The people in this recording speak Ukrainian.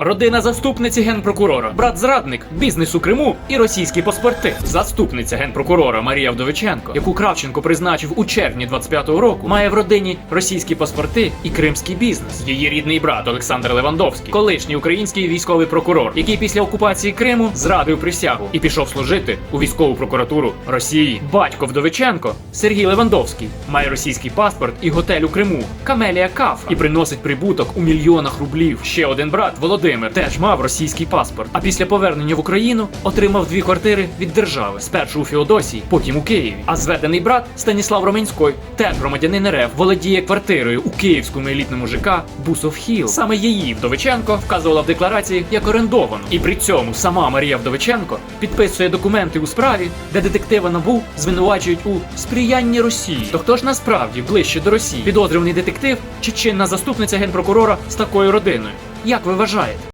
Родина заступниці генпрокурора, брат зрадник, бізнес у Криму і російські паспорти. Заступниця генпрокурора Марія Вдовиченко, яку Кравченко призначив у червні 25-го року, має в родині російські паспорти і кримський бізнес. Її рідний брат Олександр Левандовський, колишній український військовий прокурор, який після окупації Криму зрадив присягу і пішов служити у військову прокуратуру Росії. Батько Вдовиченко Сергій Левандовський має російський паспорт і готель у Криму Камелія Каф і приносить прибуток у мільйонах рублів. Ще один брат Володимир теж мав російський паспорт. А після повернення в Україну отримав дві квартири від держави. Спершу у Феодосії, потім у Києві. А зведений брат Станіслав Роменський, теж громадянин РФ, володіє квартирою у київському елітному ЖК Бусов Хіл. Саме її Вдовиченко вказувала в декларації як орендовану. І при цьому сама Марія Вдовиченко підписує документи у справі, де детектива НАБУ звинувачують у сприянні Росії. То хто ж насправді ближче до Росії? Підозрюваний детектив чи чинна заступниця генпрокурора з такою родиною? Як ви вважаєте?